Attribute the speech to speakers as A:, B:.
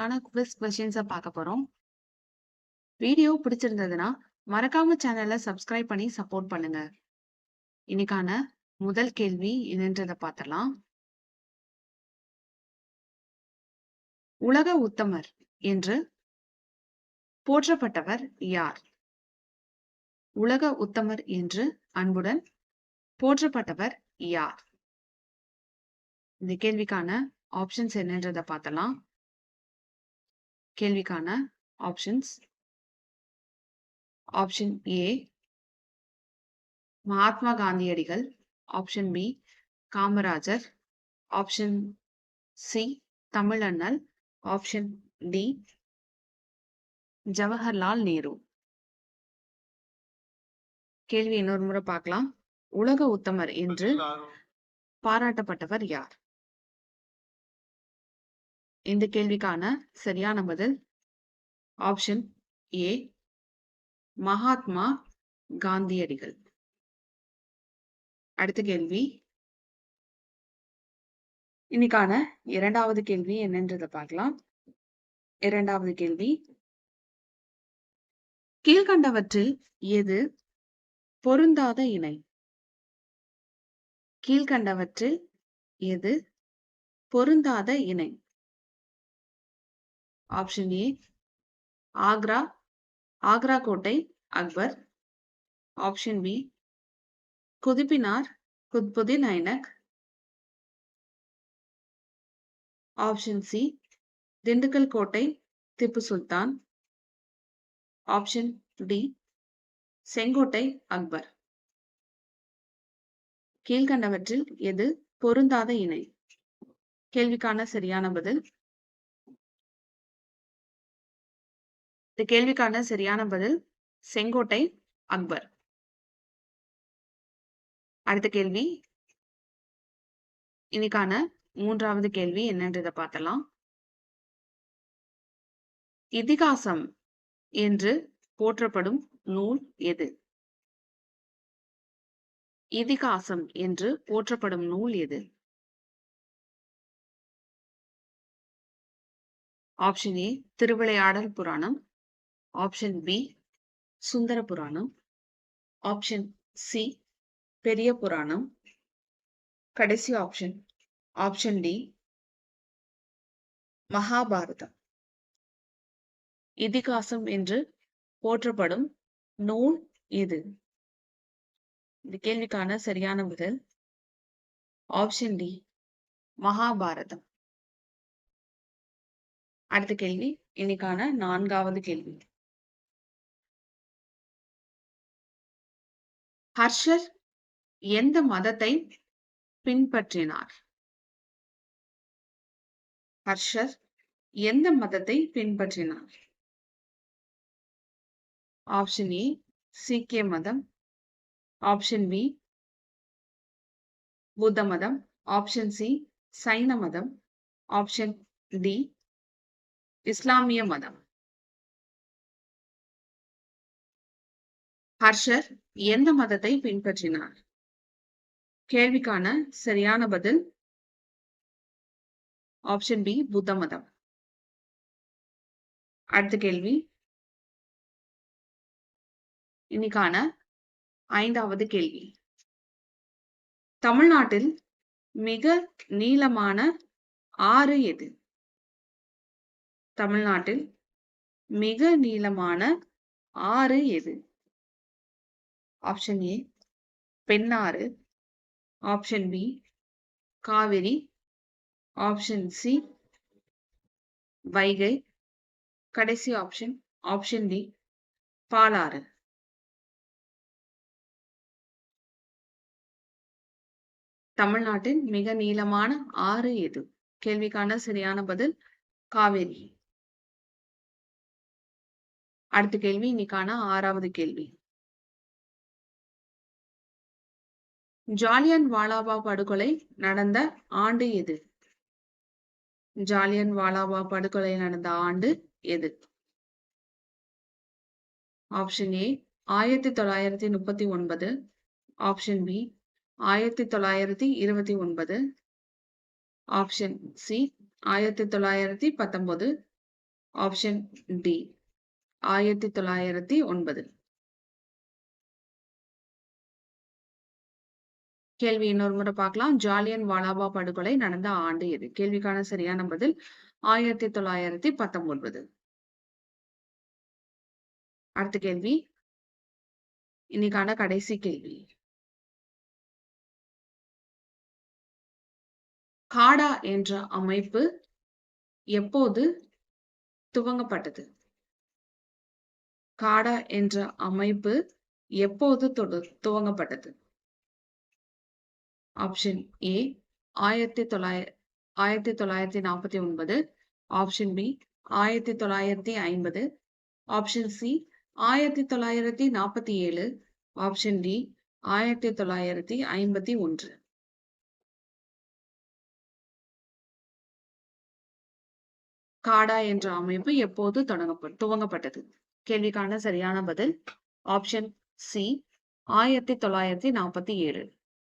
A: ஆன குவிஸ் கொஸ்டின்ஸை பார்க்க போகிறோம் வீடியோ பிடிச்சிருந்ததுன்னா, மறக்காம சேனலை சப்ஸ்கிரைப் பண்ணி சப்போர்ட் பண்ணுங்க. இன்னைக்கான முதல் கேள்வி என்னன்றதை பார்த்தலாம் உலக உத்தமர் என்று போற்றப்பட்டவர் யார்? உலக உத்தமர் என்று அன்புடன் போற்றப்பட்டவர் யார்? இந்த கேள்விக்கான ஆப்ஷன்ஸ் என்னன்றதை பார்த்தலாம். கேள்விக்கான ஆப்ஷன்ஸ் ஆப்ஷன் ஏ மகாத்மா காந்தியடிகள் option B Kamarajar. Option C Tamilannal option D Jawaharlal Nehru. கேள்வி இன்னொரு முறை பார்க்கலாம். உலக உத்தமர் என்று பாராட்டப்பட்டவர் யார்? இந்த கேள்விக்கான சரியான பதில் ஆப்ஷன் ஏ மகாத்மா காந்தியடிகள். அடுத்த கேள்வி. இன்னைக்கான இரண்டாவது கேள்வி என்னன்றதை பார்க்கலாம். இரண்டாவது கேள்வி. கீழ்கண்டவற்றில் எது பொருந்தாத இணை? கீழ்கண்டவற்றில் எது பொருந்தாத இணை? ஆப்ஷன் ஏ ஆக்ரா ஆக்ரா கோட்டை அக்பர் ஆப்ஷன் பி குதிப்பினார் குத்புதீன் ஐனக் ஆப்ஷன் சி திண்டுக்கல் கோட்டை திப்பு சுல்தான் ஆப்ஷன் டி செங்கோட்டை அக்பர் கீழ்கண்டவற்றில் எது? பொருந்தாத இணை. கேள்விக்கான சரியான பதில் இந்த கேள்விக்கான சரியான பதில் செங்கோட்டை அக்பர். அடுத்த கேள்வி. இன்னைக்கான மூன்றாவது கேள்வி என்னன்றதை பார்த்தலாம் இதிகாசம் என்று போற்றப்படும் நூல் எது? இதிகாசம் என்று போற்றப்படும் நூல் எது? Option A Thiruvilaiyadal Puranam. Option B Sundara Puranam option C Periya Puranam கடைசி ஆப்ஷன் ஆப்ஷன் டி மகாபாரதம் இதிகாசம் என்று போற்றப்படும் நூல் எது இந்த கேள்விக்கான சரியான பதில் ஆப்ஷன் டி மகாபாரதம் அடுத்த கேள்வி இன்னைக்கான நான்காவது கேள்வி. ஹர்ஷர் எந்த மதத்தை பின்பற்றினார்? ஹர்ஷர் எந்த மதத்தை பின்பற்றினார்? ஆப்ஷன் ஏ சீக்கிய மதம். ஆப்ஷன் பி புத்த மதம். ஆப்ஷன் சி சைன மதம். ஆப்ஷன் டி இஸ்லாமிய மதம். ஹர்ஷர் எந்த மதத்தை பின்பற்றினார்? கேள்விக்கான சரியான பதில் ஆப்ஷன் பி புத்த மதம். அடுத்த கேள்வி. இன்னைக்கான ஐந்தாவது கேள்வி. தமிழ்நாட்டில் மிக நீளமான ஆறு எது? தமிழ்நாட்டில் மிக நீளமான ஆறு எது? Option A Pennaru option B Kaveri. Option C Vaigai. கடைசி ஆப்ஷன் ஆப்ஷன் டி பாலாறு தமிழ்நாட்டின் மிக நீளமான ஆறு எது? கேள்விக்கான சரியான பதில் காவேரி. அடுத்த கேள்வி இன்னைக்கான ஆறாவது கேள்வி. ஜாலியன் வாலாபா படுகொலை நடந்த ஆண்டு எது? ஜாலியன் வாலாபா படுகொலை நடந்த ஆண்டு எது? ஆப்ஷன் ஏ ஆயிரத்தி தொள்ளாயிரத்தி முப்பத்தி ஒன்பது. ஆப்ஷன் பி ஆயிரத்தி தொள்ளாயிரத்தி இருபத்தி ஒன்பது. ஆப்ஷன் சி ஆயிரத்தி தொள்ளாயிரத்தி பத்தொன்பது. ஆப்ஷன் டி ஆயிரத்தி தொள்ளாயிரத்தி ஒன்பது. கேள்வி இன்னொரு முறை பார்க்கலாம். ஜாலியன் வாலாபா படுகொலை நடந்த ஆண்டு எது? கேள்விக்கான சரியான பதில் ஆயிரத்தி தொள்ளாயிரத்தி பத்தொன்பது. அடுத்த கேள்வி. இன்னைக்கான கடைசி கேள்வி. காடா என்ற அமைப்பு எப்போது துவங்கப்பட்டது? காடா என்ற அமைப்பு எப்போது தொடு- துவங்கப்பட்டது? ஆப்ஷன் ஏ ஆயிரத்தி தொள்ளாயிர ஆயிரத்தி தொள்ளாயிரத்தி நாற்பத்தி ஒன்பது. ஆப்ஷன் பி ஆயிரத்தி தொள்ளாயிரத்தி ஐம்பது. ஆப்ஷன் சி ஆயிரத்தி தொள்ளாயிரத்தி நாற்பத்தி ஏழு. ஆப்ஷன் டி ஆயிரத்தி தொள்ளாயிரத்தி ஐம்பத்தி ஒன்று. காடா என்ற அமைப்பு எப்போது தொடங்கப்ப துவங்கப்பட்டது? கேள்விக்கான சரியான பதில் ஆப்ஷன் சி ஆயிரத்தி தொள்ளாயிரத்தி நாற்பத்தி ஏழு.